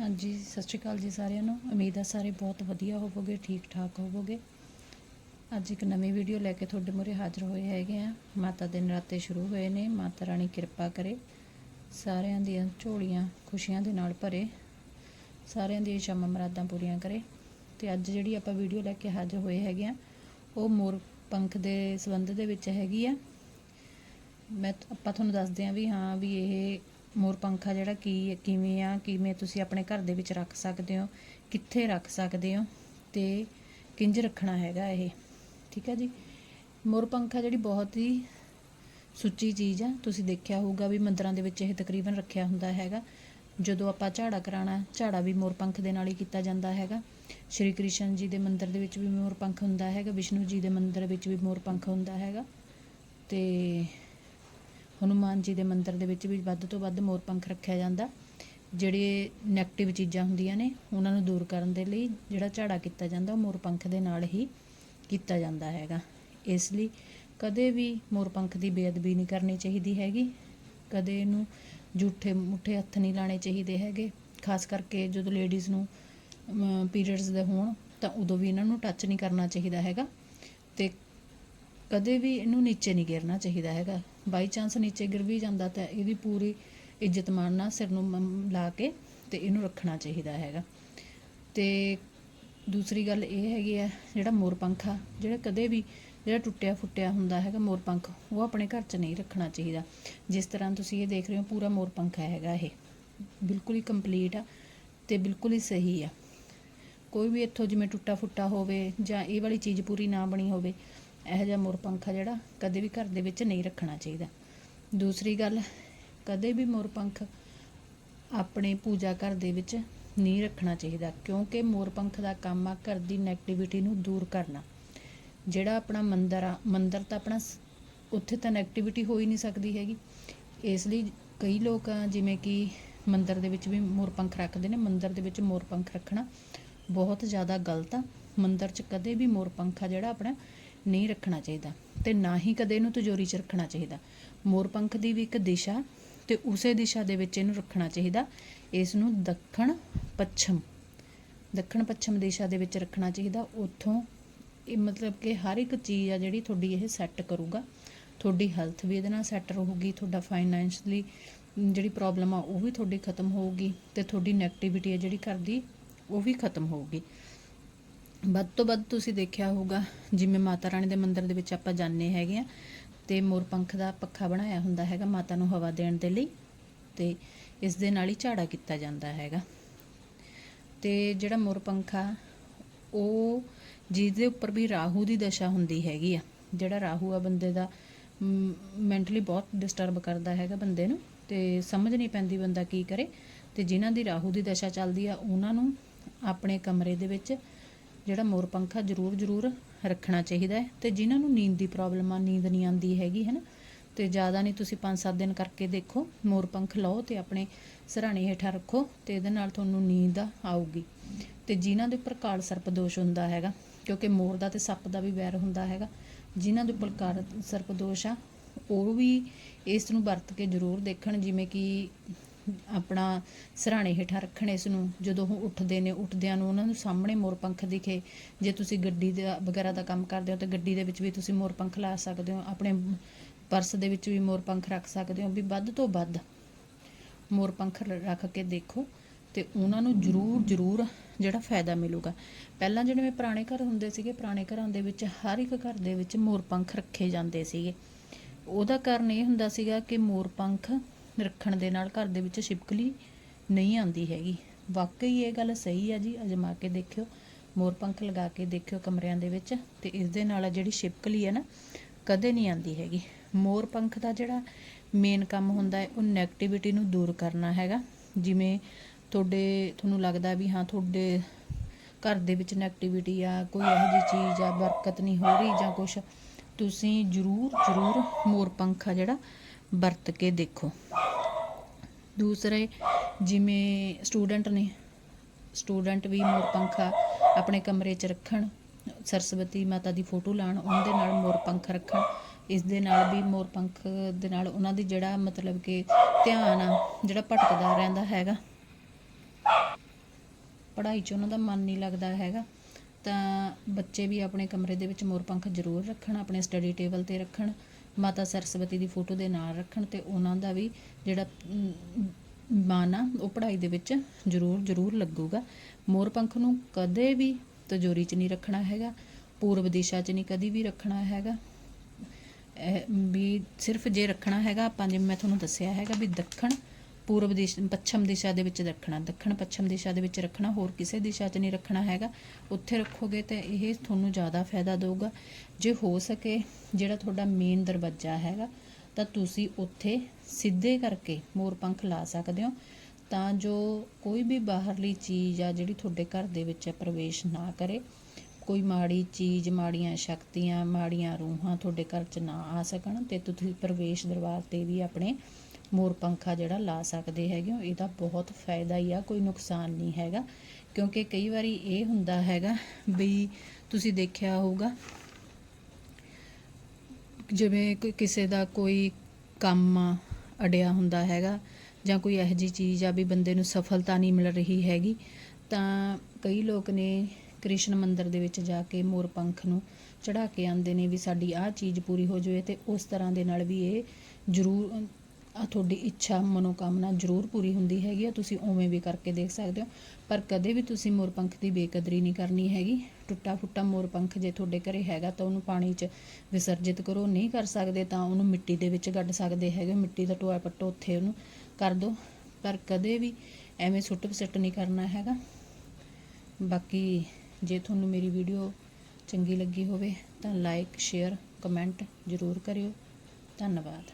ਹਾਂਜੀ, ਸਤਿ ਸ਼੍ਰੀ ਅਕਾਲ ਜੀ ਸਾਰਿਆਂ ਨੂੰ। ਉਮੀਦ ਹੈ ਸਾਰੇ ਬਹੁਤ ਵਧੀਆ ਹੋਵੋਗੇ ਠੀਕ ਠਾਕ ਹੋਵੋਗੇ। ਅੱਜ ਇੱਕ ਨਵੀਂ ਵੀਡੀਓ ਲੈ ਕੇ ਤੁਹਾਡੇ ਮੂਹਰੇ ਹਾਜ਼ਰ ਹੋਏ ਹੈਗੇ ਆ। ਮਾਤਾ ਦੇ ਨਰਾਤੇ ਸ਼ੁਰੂ ਹੋਏ ਨੇ, ਮਾਤਾ ਰਾਣੀ ਕਿਰਪਾ ਕਰੇ। ਸਾਰਿਆਂ ਦੀਆਂ ਝੋਲੀਆਂ ਖੁਸ਼ੀਆਂ ਦੇ ਨਾਲ ਭਰੇ। ਸਾਰਿਆਂ ਦੀਆਂ ਸ਼ਾਮਾਂ ਮਰਾਦਾਂ ਪੂਰੀਆਂ ਕਰੇ। ਤੇ ਅੱਜ ਜਿਹੜੀ ਆਪਾਂ ਵੀਡੀਓ ਲੈ ਕੇ ਹਾਜ਼ਰ ਹੋਏ ਹੈਗੇ ਆ, ਉਹ ਮੋਰ ਪੰਖ ਦੇ ਸੰਬੰਧ ਦੇ ਵਿੱਚ ਹੈਗੀ ਆ। ਮੈਂ, ਆਪਾਂ ਤੁਹਾਨੂੰ ਦੱਸਦੇ ਹਾਂ ਵੀ ਹਾਂ, ਵੀ ਇਹ ਮੋਰ ਪੰਖਾ ਜਿਹੜਾ ਕੀ, ਕਿਵੇਂ ਆ, ਕਿਵੇਂ ਤੁਸੀਂ ਆਪਣੇ ਘਰ ਦੇ ਵਿੱਚ ਰੱਖ ਸਕਦੇ ਹੋ, ਕਿੱਥੇ ਰੱਖ ਸਕਦੇ ਹੋ ਤੇ ਕਿੰਜ ਰੱਖਣਾ ਹੈਗਾ ਇਹ, ਠੀਕ ਹੈ ਜੀ? ਮੋਰ ਪੰਖਾ ਜਿਹੜੀ ਬਹੁਤ ਹੀ ਸੁੱਚੀ ਚੀਜ਼ ਆ, ਤੁਸੀਂ ਦੇਖਿਆ ਹੋਊਗਾ ਵੀ ਮੰਦਰਾਂ ਦੇ ਵਿੱਚ ਇਹ ਤਕਰੀਬਨ ਰੱਖਿਆ ਹੁੰਦਾ ਹੈਗਾ। ਜਦੋਂ ਆਪਾਂ ਝਾੜਾ ਕਰਾਣਾ ਝਾੜਾ ਵੀ ਮੋਰ ਪੰਖ ਦੇ ਨਾਲ ਹੀ ਕੀਤਾ ਜਾਂਦਾ ਹੈਗਾ। ਸ਼੍ਰੀ ਕ੍ਰਿਸ਼ਨ ਜੀ ਦੇ ਮੰਦਿਰ ਦੇ ਵਿੱਚ ਵੀ ਮੋਰ ਪੰਖ ਹੁੰਦਾ ਹੈਗਾ, ਵਿਸ਼ਨੂੰ ਜੀ ਦੇ ਮੰਦਿਰ ਵਿੱਚ ਵੀ ਮੋਰ ਪੰਖ ਹੁੰਦਾ ਹੈਗਾ। ਤੇ ਹਨੂਮਾਨ ਜੀ ਦੇ ਮੰਦਿਰ ਦੇ ਵਿੱਚ ਵੀ ਵੱਧ ਤੋਂ ਵੱਧ ਮੋਰ ਪੰਖ ਰੱਖਿਆ ਜਾਂਦਾ, ਜਿਹੜੇ 네ਗੇਟਿਵ ਚੀਜ਼ਾਂ ਹੁੰਦੀਆਂ ਨੇ, ਉਹਨਾਂ ਨੂੰ ਦੂਰ ਕਰਨ ਦੇ ਲਈ ਜਿਹੜਾ ਝਾੜਾ ਕੀਤਾ ਜਾਂਦਾ, ਉਹ ਮੋਰ ਪੰਖ ਦੇ ਨਾਲ ਹੀ ਕੀਤਾ ਜਾਂਦਾ ਹੈਗਾ। ਇਸ ਲਈ ਕਦੇ ਵੀ ਮੋਰ ਪੰਖ ਦੀ ਬੇਅਦਬੀ ਨਹੀਂ ਕਰਨੀ ਚਾਹੀਦੀ ਹੈਗੀ, ਕਦੇ ਇਹਨੂੰ ਝੂਠੇ ਮੁੱਠੇ ਹੱਥ ਨਹੀਂ ਲਾਣੇ ਚਾਹੀਦੇ ਹੈਗੇ, ਖਾਸ ਕਰਕੇ ਜਦੋਂ ਲੇਡੀਜ਼ ਨੂੰ ਪੀਰੀਅਡਸ ਦੇ ਹੋਣ, ਤਾਂ ਉਦੋਂ ਵੀ ਇਹਨਾਂ ਨੂੰ ਟੱਚ ਨਹੀਂ ਕਰਨਾ ਚਾਹੀਦਾ ਹੈਗਾ। ਤੇ ਕਦੇ ਵੀ ਇਹਨੂੰ ਨੀਚੇ ਨਹੀਂ ਗਿਰਨਾ ਚਾਹੀਦਾ ਹੈਗਾ। ਬਾਈ ਚਾਂਸ ਨੀਚੇ ਗਿਰ ਵੀ ਜਾਂਦਾ ਤਾਂ ਇਹਦੀ ਪੂਰੀ ਇੱਜ਼ਤ ਮਾਣ ਨਾਲ ਸਿਰ ਨੂੰ ਲਾ ਕੇ ਤੇ ਇਹਨੂੰ ਰੱਖਣਾ ਚਾਹੀਦਾ ਹੈਗਾ। ਤੇ ਦੂਸਰੀ ਗੱਲ ਇਹ ਹੈਗੀ ਆ, ਜਿਹੜਾ ਮੋਰ ਪੰਖਾ ਜਿਹੜਾ ਕਦੇ ਵੀ ਜਿਹੜਾ ਟੁੱਟਿਆ ਫੁੱਟਿਆ ਹੁੰਦਾ ਹੈਗਾ ਮੋਰ ਪੰਖ, ਉਹ ਆਪਣੇ ਘਰ 'ਚ ਨਹੀਂ ਰੱਖਣਾ ਚਾਹੀਦਾ। ਜਿਸ ਤਰ੍ਹਾਂ ਤੁਸੀਂ ਇਹ ਦੇਖ ਰਹੇ ਹੋ ਪੂਰਾ ਮੋਰ ਪੰਖਾ ਹੈਗਾ ਇਹ। ਬਿਲਕੁਲ ਹੀ ਕੰਪਲੀਟ ਆ ਤੇ ਬਿਲਕੁਲ ਹੀ ਸਹੀ ਆ। ਕੋਈ ਵੀ ਇੱਥੋਂ ਜਿਵੇਂ ਟੁੱਟਾ ਫੁੱਟਾ ਹੋਵੇ ਜਾਂ ਇਹ ਵਾਲੀ ਚੀਜ਼ ਪੂਰੀ ਨਾ ਬਣੀ ਹੋਵੇ ਇਹੋ ਜਿਹਾ ਮੋਰ ਪੰਖਾ ਜਿਹੜਾ ਕਦੇ ਵੀ ਘਰ ਦੇ ਵਿੱਚ ਨਹੀਂ ਰੱਖਣਾ ਚਾਹੀਦਾ। ਦੂਸਰੀ ਗੱਲ, ਕਦੇ ਵੀ ਮੋਰ ਪੰਖ ਆਪਣੇ ਪੂਜਾ ਘਰ ਦੇ ਵਿੱਚ ਨਹੀਂ ਰੱਖਣਾ ਚਾਹੀਦਾ, ਕਿਉਂਕਿ ਮੋਰ ਪੰਖ ਦਾ ਕੰਮ ਆ ਘਰ ਦੀ ਨੈਗੇਟਿਵਿਟੀ ਨੂੰ ਦੂਰ ਕਰਨਾ। ਜਿਹੜਾ ਆਪਣਾ ਮੰਦਰ ਆ, ਮੰਦਰ ਤਾਂ ਆਪਣਾ ਉੱਥੇ ਤਾਂ ਨੈਗੇਟਿਵਿਟੀ ਹੋ ਹੀ ਨਹੀਂ ਸਕਦੀ ਹੈਗੀ। ਇਸ ਲਈ ਕਈ ਲੋਕ ਆ, ਜਿਵੇਂ ਕਿ ਮੰਦਰ ਦੇ ਵਿੱਚ ਵੀ ਮੋਰ ਪੰਖ ਰੱਖਦੇ ਨੇ, ਮੰਦਰ ਦੇ ਵਿੱਚ ਮੋਰ ਪੰਖ ਰੱਖਣਾ ਬਹੁਤ ਜ਼ਿਆਦਾ ਗਲਤ ਆ। ਮੰਦਰ 'ਚ ਕਦੇ ਵੀ ਮੋਰ ਪੰਖਾ ਜਿਹੜਾ ਆਪਣਾ ਨਹੀਂ ਰੱਖਣਾ ਚਾਹੀਦਾ ਤੇ ਨਾ ਹੀ ਕਦੇ ਇਹਨੂੰ ਤਿਜੋਰੀ 'ਚ ਰੱਖਣਾ ਚਾਹੀਦਾ। ਮੋਰ ਪੰਖ ਦੀ ਵੀ ਇੱਕ ਦਿਸ਼ਾ ਤੇ ਉਸੇ ਦਿਸ਼ਾ ਦੇ ਵਿੱਚ ਇਹਨੂੰ ਰੱਖਣਾ ਚਾਹੀਦਾ। ਇਸ ਨੂੰ ਦੱਖਣ ਪੱਛਮ ਦੱਖਣ ਪੱਛਮ ਦਿਸ਼ਾ ਦੇ ਵਿੱਚ ਰੱਖਣਾ ਚਾਹੀਦਾ। ਉੱਥੋਂ ਇਹ ਮਤਲਬ ਕਿ ਹਰ ਇੱਕ ਚੀਜ਼ ਆ ਜਿਹੜੀ ਤੁਹਾਡੀ ਇਹ ਸੈੱਟ ਕਰੂਗਾ। ਤੁਹਾਡੀ ਹੈਲਥ ਵੀ ਇਹਦੇ ਨਾਲ ਸੈੱਟ ਰਹੂਗੀ, ਤੁਹਾਡਾ ਫਾਈਨੈਂਸ਼ਲੀ ਜਿਹੜੀ ਪ੍ਰੋਬਲਮ ਆ ਉਹ ਵੀ ਤੁਹਾਡੀ ਖਤਮ ਹੋਊਗੀ ਤੇ ਤੁਹਾਡੀ ਨੈਗੇਟਿਵਿਟੀ ਹੈ ਜਿਹੜੀ ਘਰ ਦੀ ਉਹ ਵੀ ਖਤਮ ਹੋਊਗੀ। ਵੱਧ ਤੋਂ ਵੱਧ ਤੁਸੀਂ ਦੇਖਿਆ ਹੋਊਗਾ, ਜਿਵੇਂ ਮਾਤਾ ਰਾਣੀ ਦੇ ਮੰਦਿਰ ਦੇ ਵਿੱਚ ਆਪਾਂ ਜਾਂਦੇ ਹੈਗੇ ਆ ਤੇ ਮੋਰ ਪੰਖ ਦਾ ਪੱਖਾ ਬਣਾਇਆ ਹੁੰਦਾ ਹੈਗਾ ਮਾਤਾ ਨੂੰ ਹਵਾ ਦੇਣ ਦੇ ਲਈ ਤੇ ਇਸ ਦੇ ਨਾਲ ਹੀ ਝਾੜਾ ਕੀਤਾ ਜਾਂਦਾ ਹੈਗਾ। ਤੇ ਜਿਹੜਾ ਮੋਰ ਪੰਖਾ ਉਹ ਜਿਹਦੇ ਉੱਪਰ ਵੀ ਰਾਹੂ ਦੀ ਦਸ਼ਾ ਹੁੰਦੀ ਹੈਗੀ ਆ, ਜਿਹੜਾ ਰਾਹੂ ਆ ਬੰਦੇ ਦਾ ਮੈਂਟਲੀ ਬਹੁਤ ਡਿਸਟਰਬ ਕਰਦਾ ਹੈਗਾ ਬੰਦੇ ਨੂੰ ਤੇ ਸਮਝ ਨਹੀਂ ਪੈਂਦੀ ਬੰਦਾ ਕੀ ਕਰੇ ਤੇ ਜਿਨ੍ਹਾਂ ਦੀ ਰਾਹੂ ਦੀ ਦਸ਼ਾ ਚੱਲਦੀ ਆ, ਉਹਨਾਂ ਨੂੰ ਆਪਣੇ ਕਮਰੇ ਦੇ ਵਿੱਚ ਜਿਹੜਾ ਮੋਰ ਪੰਖਾ ਜ਼ਰੂਰ ਜ਼ਰੂਰ ਰੱਖਣਾ ਚਾਹੀਦਾ ਹੈ। ਤੇ ਜਿਨ੍ਹਾਂ ਨੂੰ ਨੀਂਦ ਦੀ ਪ੍ਰੋਬਲਮ ਆ, ਨੀਂਦ ਨਹੀਂ ਆਉਂਦੀ ਹੈਗੀ ਹੈ ਨਾ ਤੇ ਜ਼ਿਆਦਾ ਨਹੀਂ ਤੁਸੀਂ 5-7 ਦਿਨ ਕਰਕੇ ਦੇਖੋ, ਮੋਰ ਪੰਖ ਲਓ ਤੇ ਆਪਣੇ ਸਰਾਣੇ ਹੇਠਾਂ ਰੱਖੋ ਤੇ ਇਹਦੇ ਨਾਲ ਤੁਹਾਨੂੰ ਨੀਂਦ ਆਊਗੀ। ਤੇ ਜਿਨ੍ਹਾਂ ਦੇ ਉੱਪਰ ਕਾਲ ਸਰਪ ਦੋਸ਼ ਹੁੰਦਾ ਹੈਗਾ, ਕਿਉਂਕਿ ਮੋਰ ਦਾ ਤੇ ਸੱਪ ਦਾ ਵੀ ਵੈਰ ਹੁੰਦਾ ਹੈਗਾ, ਜਿਨ੍ਹਾਂ ਦੇ ਉੱਪਰ ਕਾਲ ਸਰਪ ਦੋਸ਼ ਆ, ਉਹ ਵੀ ਇਸ ਨੂੰ ਵਰਤ ਕੇ ਜ਼ਰੂਰ ਦੇਖਣ, ਜਿਵੇਂ ਕਿ ਆਪਣਾ ਸਰਾਣੇ ਹੇਠਾਂ ਰੱਖਣ ਇਸ ਨੂੰ, ਜਦੋਂ ਉਹ ਉੱਠਦੇ ਨੇ, ਉੱਠਦਿਆਂ ਨੂੰ ਉਹਨਾਂ ਨੂੰ ਸਾਹਮਣੇ ਮੋਰ ਪੰਖ ਦਿਖੇ। ਜੇ ਤੁਸੀਂ ਗੱਡੀ ਦਾ, ਵਗੈਰਾ ਦਾ ਕੰਮ ਕਰਦੇ ਹੋ ਤਾਂ ਗੱਡੀ ਦੇ ਵਿੱਚ ਵੀ ਤੁਸੀਂ ਮੋਰ ਪੰਖ ਲਾ ਸਕਦੇ ਹੋ, ਆਪਣੇ ਪਰਸ ਦੇ ਵਿੱਚ ਵੀ ਮੋਰ ਪੰਖ ਰੱਖ ਸਕਦੇ ਹੋ, ਵੀ ਵੱਧ ਤੋਂ ਵੱਧ ਮੋਰ ਪੰਖ ਰੱਖ ਕੇ ਦੇਖੋ ਤੇ ਉਹਨਾਂ ਨੂੰ ਜ਼ਰੂਰ ਜ਼ਰੂਰ ਜਿਹੜਾ ਫਾਇਦਾ ਮਿਲੂਗਾ। ਪਹਿਲਾਂ ਜਿਹੜੇ ਪੁਰਾਣੇ ਘਰ ਹੁੰਦੇ ਸੀਗੇ, ਪੁਰਾਣੇ ਘਰਾਂ ਦੇ ਵਿੱਚ ਹਰ ਇੱਕ ਘਰ ਦੇ ਵਿੱਚ ਮੋਰ ਪੰਖ ਰੱਖੇ ਜਾਂਦੇ ਸੀਗੇ। ਉਹਦਾ ਕਾਰਨ ਇਹ ਹੁੰਦਾ ਸੀਗਾ ਕਿ ਮੋਰ ਪੰਖ ਰੱਖਣ ਦੇ ਨਾਲ ਘਰ ਦੇ ਵਿੱਚ ਛਿਪਕਲੀ ਨਹੀਂ ਆਉਂਦੀ ਹੈਗੀ। ਵਾਕਈ ਇਹ ਗੱਲ ਸਹੀ ਆ ਜੀ, ਅਜਮਾ ਕੇ ਦੇਖਿਓ, ਮੋਰ ਪੰਖ ਲਗਾ ਕੇ ਦੇਖਿਓ ਕਮਰਿਆਂ ਦੇ ਵਿੱਚ, ਤੇ ਇਸ ਦੇ ਨਾਲ ਜਿਹੜੀ ਛਿਪਕਲੀ ਹੈ ਨਾ, ਕਦੇ ਨਹੀਂ ਆਉਂਦੀ ਹੈਗੀ। ਮੋਰ ਪੰਖ ਦਾ ਜਿਹੜਾ ਮੇਨ ਕੰਮ ਹੁੰਦਾ ਹੈ, ਉਹ 네ਗੇਟਿਵਿਟੀ ਨੂੰ ਦੂਰ ਕਰਨਾ ਹੈਗਾ। ਜਿਵੇਂ ਤੁਹਾਡੇ, ਤੁਹਾਨੂੰ ਲੱਗਦਾ ਵੀ ਹਾਂ, ਤੁਹਾਡੇ ਘਰ ਦੇ ਵਿੱਚ 네ਗੇਟਿਵਿਟੀ ਆ, ਕੋਈ ਇਹੋ ਜਿਹੀ ਚੀਜ਼ ਆ, ਬਰਕਤ ਨਹੀਂ ਹੋ ਰਹੀ ਜਾਂ ਕੁਝ ਤੁਸੀਂ ਜ਼ਰੂਰ ਜ਼ਰੂਰ ਮੋਰ ਪੰਖਾ ਜਿਹੜਾ ਵਰਤ ਕੇ ਦੇਖੋ। ਦੂਸਰੇ ਜਿਵੇਂ ਸਟੂਡੈਂਟ ਨੇ, ਸਟੂਡੈਂਟ ਵੀ ਮੋਰ ਪੰਖਾ ਆਪਣੇ ਕਮਰੇ 'ਚ ਰੱਖਣ, ਸਰਸਵਤੀ ਮਾਤਾ ਦੀ ਫੋਟੋ ਲਾਣ ਉਹਦੇ ਨਾਲ ਮੋਰ ਪੰਖ ਰੱਖਣ, ਇਸ ਦੇ ਨਾਲ ਵੀ ਮੋਰ ਪੰਖ ਦੇ ਨਾਲ ਉਹਨਾਂ ਦੀ ਜਿਹੜਾ ਮਤਲਬ ਕਿ ਧਿਆਨ ਆ, ਜਿਹੜਾ ਭਟਕਦਾ ਰਹਿੰਦਾ ਹੈਗਾ। ਪੜ੍ਹਾਈ 'ਚ ਉਹਨਾਂ ਦਾ ਮਨ ਨਹੀਂ ਲੱਗਦਾ ਹੈਗਾ, ਤਾਂ ਬੱਚੇ ਵੀ ਆਪਣੇ ਕਮਰੇ ਦੇ ਵਿੱਚ ਮੋਰ ਪੰਖ ਜ਼ਰੂਰ ਰੱਖਣ, ਆਪਣੇ ਸਟੱਡੀ ਟੇਬਲ ਤੇ ਰੱਖਣ ਮਾਤਾ ਸਰਸਵਤੀ ਦੀ ਫੋਟੋ ਦੇ ਨਾਲ ਰੱਖਣ ਤੇ ਉਹਨਾਂ ਦਾ ਵੀ ਜਿਹੜਾ ਅਮ, ਮਨ ਆ ਉਹ ਪੜ੍ਹਾਈ ਦੇ ਵਿੱਚ ਜ਼ਰੂਰ ਜ਼ਰੂਰ ਲੱਗੂਗਾ। ਮੋਰ ਪੰਖ ਨੂੰ ਕਦੇ ਵੀ ਤਜੋਰੀ 'ਚ ਨਹੀਂ ਰੱਖਣਾ ਹੈਗਾ ਪੂਰਬ ਦਿਸ਼ਾ 'ਚ ਨਹੀਂ ਕਦੀ ਵੀ ਰੱਖਣਾ ਹੈਗਾ। ਵੀ ਸਿਰਫ ਜੇ ਰੱਖਣਾ ਹੈਗਾ ਆਪਾਂ ਜਿਵੇਂ ਮੈਂ ਤੁਹਾਨੂੰ ਦੱਸਿਆ ਹੈਗਾ ਵੀ ਦੱਖਣ ਪੂਰਬ ਦਿਸ਼ਾ, ਪੱਛਮ ਦਿਸ਼ਾ ਦੇ ਵਿੱਚ ਰੱਖਣਾ, ਦੱਖਣ ਪੱਛਮ ਦਿਸ਼ਾ ਦੇ ਵਿੱਚ ਰੱਖਣਾ, ਹੋਰ ਕਿਸੇ ਦਿਸ਼ਾ 'ਚ ਨਹੀਂ ਰੱਖਣਾ ਹੈਗਾ। ਉੱਥੇ ਰੱਖੋਗੇ ਤਾਂ ਇਹ ਤੁਹਾਨੂੰ ਜ਼ਿਆਦਾ ਫਾਇਦਾ ਦੇਊਗਾ। ਜੇ ਹੋ ਸਕੇ ਜਿਹੜਾ ਤੁਹਾਡਾ ਮੇਨ ਦਰਵਾਜ਼ਾ ਹੈਗਾ, ਤਾਂ ਤੁਸੀਂ ਉੱਥੇ ਸਿੱਧੇ ਕਰਕੇ ਮੋਰ ਪੰਖ ਲਾ ਸਕਦੇ ਹੋ। ਤਾਂ ਜੋ ਕੋਈ ਵੀ ਬਾਹਰਲੀ ਚੀਜ਼ ਆ ਜਿਹੜੀ ਤੁਹਾਡੇ ਘਰ ਦੇ ਵਿੱਚ ਪ੍ਰਵੇਸ਼ ਨਾ ਕਰੇ, ਕੋਈ ਮਾੜੀ ਚੀਜ਼, ਮਾੜੀਆਂ ਸ਼ਕਤੀਆਂ, ਮਾੜੀਆਂ ਰੂਹਾਂ ਤੁਹਾਡੇ ਘਰ 'ਚ ਨਾ ਆ ਸਕਣ, ਤੇ ਤੁਸੀਂ ਪ੍ਰਵੇਸ਼ ਦਰਬਾਰ ਤੇ ਵੀ ਆਪਣੇ ਮੋਰ ਪੰਖਾ ਜਿਹੜਾ ਲਾ ਸਕਦੇ ਹੈਗੇ ਹੋ, ਇਹਦਾ ਬਹੁਤ ਫਾਇਦਾ ਹੀ ਆ, ਕੋਈ ਨੁਕਸਾਨ ਨਹੀਂ ਹੈਗਾ। ਕਿਉਂਕਿ ਕਈ ਵਾਰੀ ਇਹ ਹੁੰਦਾ ਹੈਗਾ ਵੀ ਤੁਸੀਂ ਦੇਖਿਆ ਹੋਊਗਾ, ਜਿਵੇਂ ਕੋਈ ਕਿਸੇ ਦਾ ਕੋਈ ਕੰਮ ਅੜਿਆ ਹੁੰਦਾ ਹੈਗਾ ਜਾਂ ਕੋਈ ਇਹੋ ਜਿਹੀ ਚੀਜ਼ ਆ ਵੀ ਬੰਦੇ ਨੂੰ ਸਫਲਤਾ ਨਹੀਂ ਮਿਲ ਰਹੀ ਹੈਗੀ, ਤਾਂ ਕਈ ਲੋਕ ਨੇ ਕ੍ਰਿਸ਼ਨ ਮੰਦਿਰ ਦੇ ਵਿੱਚ ਜਾ ਕੇ ਮੋਰ ਪੰਖ ਨੂੰ ਚੜਾ ਕੇ ਆਉਂਦੇ ਨੇ ਵੀ ਸਾਡੀ ਆਹ ਚੀਜ਼ ਪੂਰੀ ਹੋ ਜਾਵੇ ਤੇ ਉਸ ਤਰ੍ਹਾਂ ਦੇ ਨਾਲ ਵੀ ਇਹ ਜ਼ਰੂਰ ਆ ਤੁਹਾਡੀ ਇੱਛਾ, ਮਨੋਕਾਮਨਾ ਜ਼ਰੂਰ ਪੂਰੀ ਹੁੰਦੀ ਹੈਗੀ ਆ, ਤੁਸੀਂ ਉਵੇਂ ਵੀ ਕਰਕੇ ਦੇਖ ਸਕਦੇ ਹੋ। ਪਰ ਕਦੇ ਵੀ ਤੁਸੀਂ ਮੋਰਪੰਖ ਦੀ ਬੇਕਦਰੀ ਨਹੀਂ ਕਰਨੀ ਹੈਗੀ। ਟੁੱਟਾ ਫੁੱਟਾ ਮੋਰਪੰਖ ਜੇ ਤੁਹਾਡੇ ਘਰੇ ਹੈਗਾ ਤਾਂ ਉਹਨੂੰ ਪਾਣੀ 'ਚ ਵਿਸਰਜਿਤ ਕਰੋ। ਨਹੀਂ ਕਰ ਸਕਦੇ ਤਾਂ ਉਹਨੂੰ ਮਿੱਟੀ ਦੇ ਵਿੱਚ ਗੱਡ ਸਕਦੇ ਹੈਗੇ ਮਿੱਟੀ ਦਾ ਟੋਆ ਪੱਟੋ, ਉੱਥੇ ਉਹਨੂੰ ਕਰ ਦਿਓ ਪਰ ਕਦੇ ਵੀ ਐਵੇਂ ਸੁੱਟ ਪਸੱਟ ਨਹੀਂ ਕਰਨਾ ਹੈਗਾ। ਬਾਕੀ ਜੇ ਤੁਹਾਨੂੰ ਮੇਰੀ ਵੀਡੀਓ ਚੰਗੀ ਲੱਗੀ ਹੋਵੇ ਤਾਂ ਲਾਈਕ, ਸ਼ੇਅਰ, ਕਮੈਂਟ ਜ਼ਰੂਰ ਕਰਿਓ। ਧੰਨਵਾਦ।